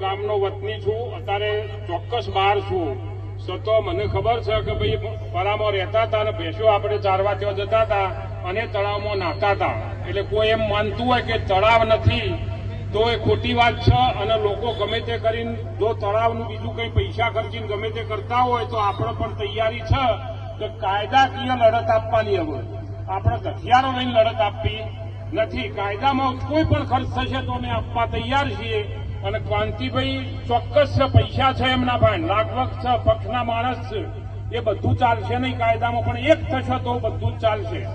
ગામનો વતની છું, અત્યારે ચોક્કસ બહાર છું. સતો મને ખબર છે કે ભાઈ પરામાં રહેતા હતા અને ભેંસો આપણે ચારવા ત્યાં જતા હતા અને તળાવમાં નાહતા હતા. એટલે કોઈ એમ માનતું હોય કે તળાવ નથી, તો એ ખોટી વાત છે અને લોકો ગમે તે કરીને જો તળાવનું બીજું કંઈ પૈસા ખર્ચીને ગમે તે કરતા હોય તો આપણે પણ તૈયારી છે કે કાયદાકીય લડત આપવાની હવે. આપણે હથિયારો લઈને લડત આપવી નથી. કાયદામાં કોઈ પણ ખર્ચ થશે તો અમે આપવા તૈયાર છીએ. અને ક્રાંતિભાઈ ચોક્કસ છે પૈસા છે એમના ભાઈ લાગવગ છે, પક્ષના માણસ છે. એ બધું ચાલશે નહીં કાયદામાં, પણ એક થશે તો બધું જ ચાલશે.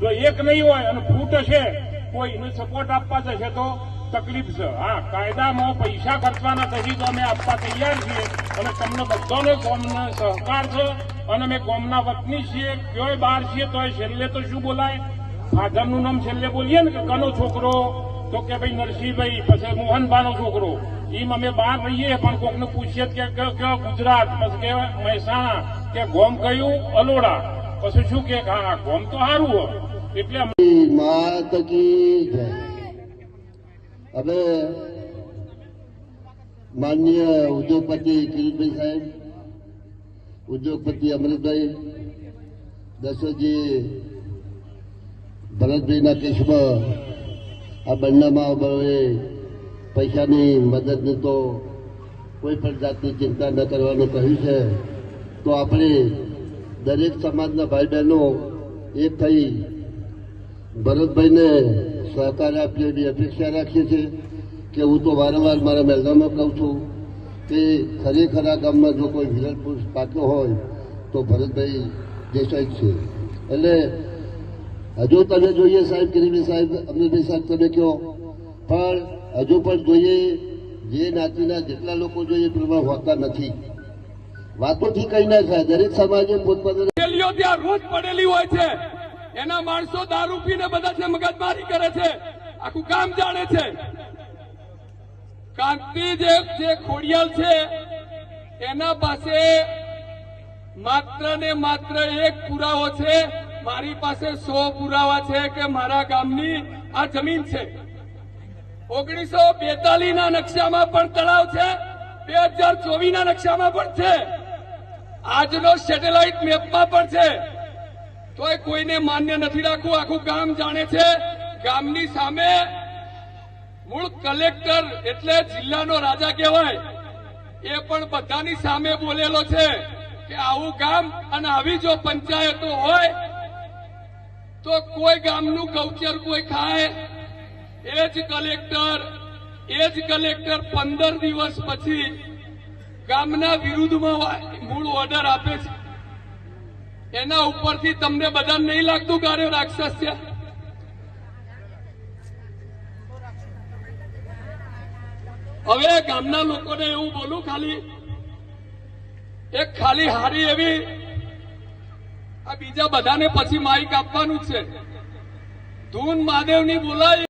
જો એક નહીં હોય અને ફૂટ હશે કોઈ એને સપોર્ટ આપવા જશે તો તકલીફ છે. હા, કાયદામાં પૈસા ખર્ચવાના થશે તો અમે આપવા તૈયાર છીએ. અને તમને બધાને કોમનો સહકાર છે. અને અમે કોમના વતની છીએ. કયોય બહાર છીએ તો છેલ્લે તો શું બોલાય? ફાધરનું નામ છેલ્લે બોલીએ ને કે કનો છોકરો? તો કે ભાઈ નરસિંહભાઈ, પછી મોહનભાનો છોકરો. એમ અમે બહાર રહીએ, પણ કોકને પૂછીએ કે કે- કે ગુજરાત, પછી કે મહેસાણા, કે ગોમ કયું? અલોડા. પછી શું કે, હા, ગોમ તો સારું હોય. એટલે હવે માનનીય ઉદ્યોગપતિ કિરીટભાઈ સાહેબ, ઉદ્યોગપતિ અમૃતભાઈ, દશરથજી ભરતભાઈના કેસમાં આ બંનેમાં હવે પૈસાની મદદની તો કોઈ પણ જાતની ચિંતા ન કરવાનું કહ્યું છે. તો આપણે દરેક સમાજના ભાઈ બહેનો એક થઈ ભરતભાઈને સહકાર આપીએ એવી અપેક્ષા રાખીએ છીએ કે હું તો વારંવાર મારા મેદાનમાં કહું છું કે ખરેખર આ ગામમાં જો કોઈ વિરલ પુરુષ પાક્યો હોય તો ભરતભાઈ દેસાઈ છે. એટલે હજુ તમે જોઈએ સાહેબ, કિરીટભાઈ સાહેબ અમૃતભાઈ સાહેબ તમે કહો. પણ હજુ પણ જોઈએ, જે નાતીના જેટલા લોકો જોઈએ એ હોતા નથી. વાતોથી કઈ ના થાય, દરેક સમાજે પોતપોતાના ત્યાં રોજ પડેલી હોય છે. એના માણસો દારૂ પીને બધા છે, મગજમારી કરે છે. આખું કામ જાણે છે. કાંતિ જે ખોડિયાલ છે, એના પાસે માત્ર ને માત્ર એક પુરાવો છે. મારી પાસે સો પુરાવા છે કે મારા ગામની આ જમીન છે. ઓગણીસો બેતાલીસ ના નકશામાં પણ તળાવ છે. બે હજાર ચોવીસ ના નકશામાં પણ છે. આજનો સેટેલાઇટ મેપમાં પણ છે. તોય કોઈને માન્ય નથી રાખવું. આખું ગામ જાણે છે ગામની સામે મૂળ કલેક્ટર એટલે જિલ્લાનો રાજા કહેવાય. એ પણ બધાની સામે બોલેલો છે કે આવું ગામ અને આવી જો પંચાયતો હોય તો કોઈ ગામનું ગૌચર કોઈ ખાય? એ જ કલેક્ટર, એ જ કલેક્ટર પંદર દિવસ પછી ગામના વિરુદ્ધમાં મૂળ ઓર્ડર આપે છે. એના ઉપરથી તમને બધા નહીં લાગતું કાર્ય રાક્ષસ છે હવે ગામના લોકોને એવું બોલું ખાલી, એક ખાલી હારી એવી બીજા બધાને પછી માઇક આપવાનું છે. ધૂન મહાદેવની બોલાય